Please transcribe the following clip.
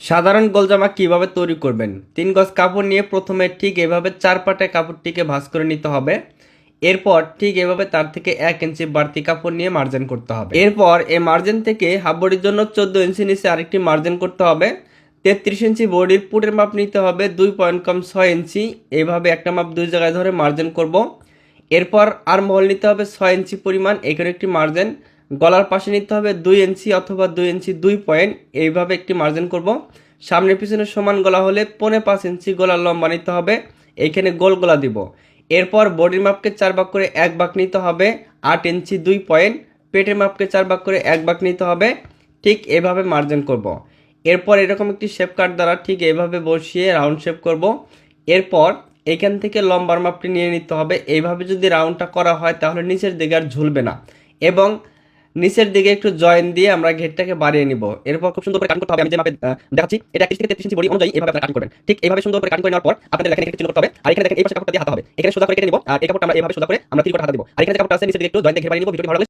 সাধারণ গোলজামা কীভাবে তৈরি করবেন? তিন গজ কাপড় নিয়ে প্রথমে ঠিক এভাবে চার পাটে কাপড়টিকে ভাঁজ করে নিতে হবে। এরপর ঠিক এভাবে তার থেকে এক ইঞ্চি বাড়তি কাপড় নিয়ে মার্জিন করতে হবে। এরপর এই মার্জিন থেকে হাফ বডির জন্য চোদ্দ ইঞ্চি নিচে আরেকটি মার্জিন করতে হবে। তেত্রিশ ইঞ্চি বডির পুটের মাপ নিতে হবে দুই পয়েন্ট কম ছয় ইঞ্চি। এইভাবে একটা মাপ দুই জায়গায় ধরে মার্জিন করব। এরপর আর মহল নিতে হবে ছয় ইঞ্চি পরিমাণ। এখানে একটি মার্জিন গলার পাশে নিতে হবে দুই ইঞ্চি অথবা দুই ইঞ্চি দুই পয়েন্ট। এইভাবে একটি মার্জিন করব। সামনে পিছনে সমান গলা হলে পনে পাঁচ ইঞ্চি গলার লম্বা নিতে হবে। এইখানে গোল গলা দিব। এরপর বডির মাপকে চার ভাগ করে এক ভাগ নিতে হবে। আট ইঞ্চি দুই পয়েন্ট। পেটের মাপকে চার ভাগ করে এক ভাগ নিতে হবে। ঠিক এভাবে মার্জিন করব। এরপর এরকম একটি শেপ কাট দ্বারা ঠিক এভাবে বসিয়ে রাউন্ড শেপ করব। এরপর এখান থেকে লম্বার মাপটি নিয়ে নিতে হবে। এইভাবে যদি রাউন্ডটা করা হয় তাহলে নিচের দিকে আর ঝুলবে না। এবং নিচের দিকে একটু জয়েন দিয়ে আমরা ঘেরটাকে বাড়িয়ে নিব। এরপর খুব সুন্দর করে কাটিং করতে হবে। আমি যে মাপে দেখাচ্ছি, এটা 31 থেকে 33 ইঞ্চি বডি অনুযায়ী এভাবে আপনারা কাটিং করবেন। ঠিক এইভাবে সুন্দর করে কাটিং করে নেওয়ার পর আপনাদের এখানে একটু করতে হবে। আর এখানে দেখেন, এই পাশে কাপড়টা দিয়ে হাতা হবে। এখানে সোজা করে কেটে নিব। আর এই কাপড়টা আমরা এভাবে সোজা করে আমরা তিন করে হাতা দেব। আর এখানে কাপড়টা আছে, নিচের দিকে একটু জয়েন দিয়ে ঘের বাড়িয়ে নিব। ভিডিওটি ভালো